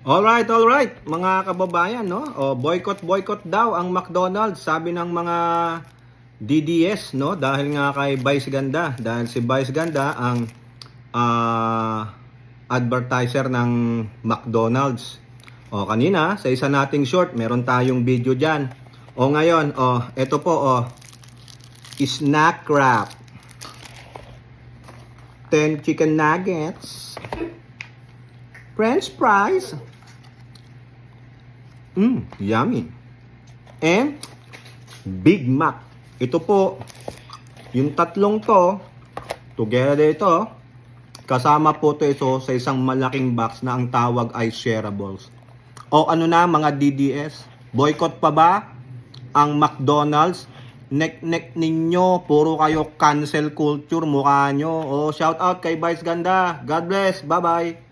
Alright, alright, mga kababayan, no? O, boycott, boycott daw ang McDonald's, sabi ng mga DDS, no? Dahil nga kay Vice Ganda, dahil si Vice Ganda ang ah, advertiser ng McDonald's. O, kanina, sa isa nating short, meron tayong video dyan. O, ngayon, o, eto po, o, snack wrap. 10 chicken nuggets. French fries. Mmm, yummy. And Big Mac. Ito po, yung tatlong to, together ito, kasama po to ito sa isang malaking box na ang tawag ay shareables. O ano na mga DDS? Boycott pa ba ang McDonald's? Nek-nek ninyo, puro kayo cancel culture mukha nyo. O shout out kay Vice Ganda. God bless. Bye-bye.